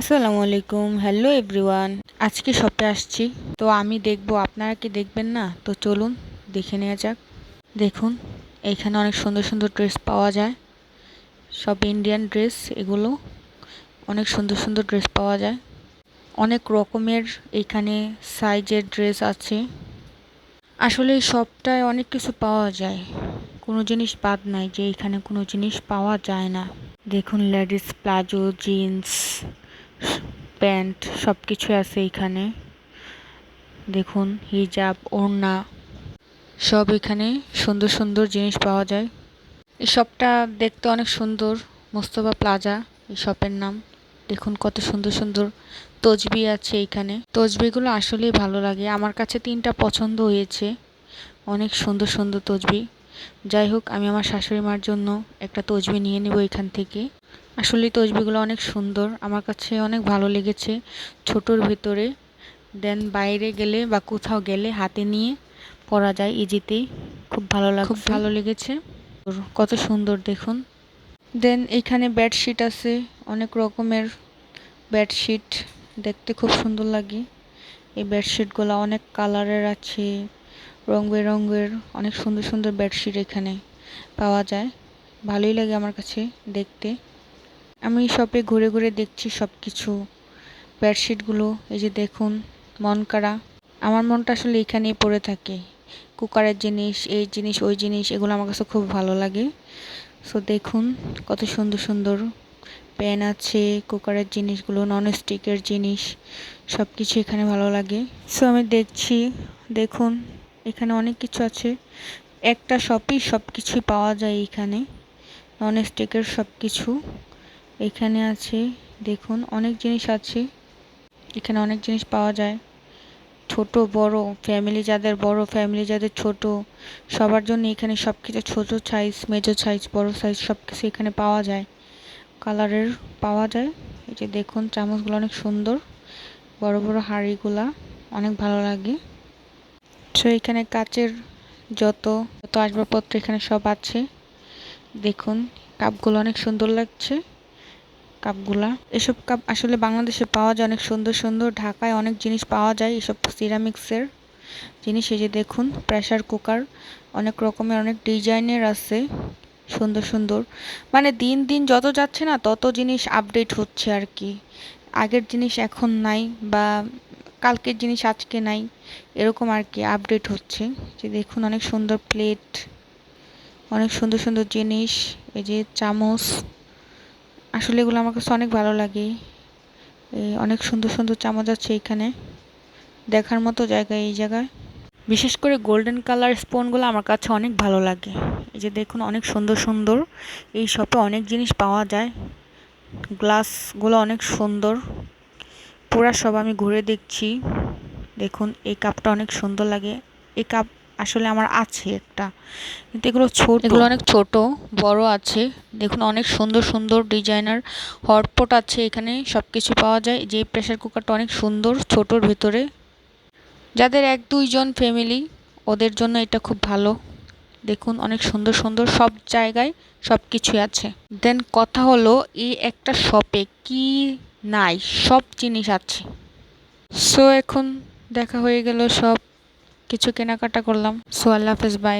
আসসালামু আলাইকুম, hello everyone. আজকে শপে আসছি। তো আমি দেখব, আপনারা কি দেখবেন না? তো চলুন, দেখে নেওয়া যাক। দেখুন, এখানে অনেক সুন্দর সুন্দর ড্রেস পাওয়া যায়। সব ইন্ডিয়ান ড্রেস এগুলো। অনেক সুন্দর সুন্দর ড্রেস পাওয়া যায়। অনেক রকমের এখানে সাইজের ড্রেস আছে। আসলে এই শপটায় অনেক কিছু পাওয়া যায়। কোনো জিনিস বাদ নাই যে এখানে কোনো জিনিস পাওয়া যায় না। দেখুন, লেডিস প্লাজো, জিন্স প্যান্ট সব কিছু আছে এখানে। দেখুন, হিজাব, ওড়না, সব এখানে সুন্দর সুন্দর জিনিস পাওয়া যায়। এই দেখতে অনেক সুন্দর, মোস্তফা প্লাজা, এই শপের নাম। দেখুন, কত সুন্দর সুন্দর তসবি আছে এখানে। তসবিগুলো আসলেই ভালো লাগে। আমার কাছে তিনটা পছন্দ হয়েছে। অনেক সুন্দর সুন্দর তসবি। যাই হোক, আমি আমার শাশুড়ি মার জন্য একটা তসবি নিয়ে নেব এখান থেকে। আসলে তসবিগুলো অনেক সুন্দর। আমার কাছে অনেক ভালো লেগেছে ছোটোর ভেতরে। দেন বাইরে গেলে বা কোথাও গেলে হাতে নিয়ে পরা যায় ইজিতেই খুব ভালো লাগে খুব ভালো লেগেছে। কত সুন্দর দেখুন। দেন এখানে বেডশিট আছে। অনেক রকমের বেডশিট দেখতে খুব সুন্দর লাগে। এই বেডশিটগুলো অনেক কালারের আছে। রং বেরঙের অনেক সুন্দর সুন্দর বেডশিট এখানে পাওয়া যায়। ভালোই লাগে আমার কাছে দেখতে। আমি শপে ঘুরে ঘুরে দেখছি সব কিছু বেডশিটগুলো, এই যে দেখুন, মন কাড়া। আমার মনটা আসলে এখানেই পড়ে থাকে। কুকারের জিনিস, এই জিনিস, ওই জিনিস, এগুলো আমার কাছে খুব ভালো লাগে। সো দেখুন, কত সুন্দর সুন্দর প্যান আছে, কুকারের জিনিসগুলো নন স্টিকের জিনিস সব কিছু এখানে ভালো লাগে। সো আমি দেখছি, দেখুন, এখানে অনেক কিছু আছে। একটা শপেই সব কিছুই পাওয়া যায় এখানে নন স্টিকের সব কিছু এখানে আছে, দেখুন, অনেক জিনিস আছে। এখানে অনেক জিনিস পাওয়া যায়। ছোট, বড় ফ্যামিলি যাদের বড় ফ্যামিলি যাদের ছোট, সবার জন্য এখানে সব কিছু ছোটো সাইজ মেজো সাইজ বড় সাইজ সব কিছু এখানে পাওয়া যায়। কালারের পাওয়া যায়। এই যে দেখুন, চামচগুলো অনেক সুন্দর। বড় বড় হাঁড়িগুলা অনেক ভালো লাগে। তো এখানে কাচের যত যত আসবাবপত্র এখানে সব আছে। দেখুন, কাপগুলো অনেক সুন্দর লাগছে। কাপগুলা। এসব কাপ আসলে বাংলাদেশে পাওয়া যায় অনেক সুন্দর সুন্দর। ঢাকায় অনেক জিনিস পাওয়া যায় এসব সিরামিক্সের। জিনিস এই যে দেখুন প্রেশার কুকার, অনেক রকমের অনেক ডিজাইনের আছে, সুন্দর সুন্দর। মানে দিন দিন যত যাচ্ছে না, তত জিনিস আপডেট হচ্ছে আর কি। আগের জিনিস এখন নাই বা কালকের জিনিস আজকে নাই, এরকম আর কি আপডেট হচ্ছে। যে দেখুন অনেক সুন্দর প্লেট অনেক সুন্দর সুন্দর জিনিস, এই যে চামচ। আসলে এগুলো আমার কাছে অনেক ভালো লাগে। অনেক সুন্দর সুন্দর চামচ আছে এখানে। দেখার মতো জায়গা এই জায়গায়। বিশেষ করে গোল্ডেন কালার স্পুনগুলো আমার কাছে অনেক ভালো লাগে। এই যে দেখুন, অনেক সুন্দর সুন্দর। এই শপে অনেক জিনিস পাওয়া যায়। গ্লাসগুলো অনেক সুন্দর। পুরা সব আমি ঘুরে দেখছি। দেখুন, এই কাপটা অনেক সুন্দর লাগে। এই কাপ আসলে আমার আছে একটা। কিন্তু এগুলো ছোট। এগুলো অনেক ছোট, বড় আছে। দেখুন, অনেক সুন্দর সুন্দর ডিজাইনার হটপট আছে এখানে সব কিছু পাওয়া যায়। যে প্রেশার কুকারটা অনেক সুন্দর, ছোটোর ভেতরে। যাদের এক, দুইজন ফ্যামিলি ওদের জন্য এটা খুব ভালো। দেখুন, অনেক সুন্দর সুন্দর সব জায়গায় সব কিছুই আছে। দেন কথা হলো এই একটা শপে কি নাই, সব জিনিস আছে। সো এখন দেখা হয়ে গেল সব। কিছু কেনাকাটা করলাম। সো আল্লাহ হাফেজ বাই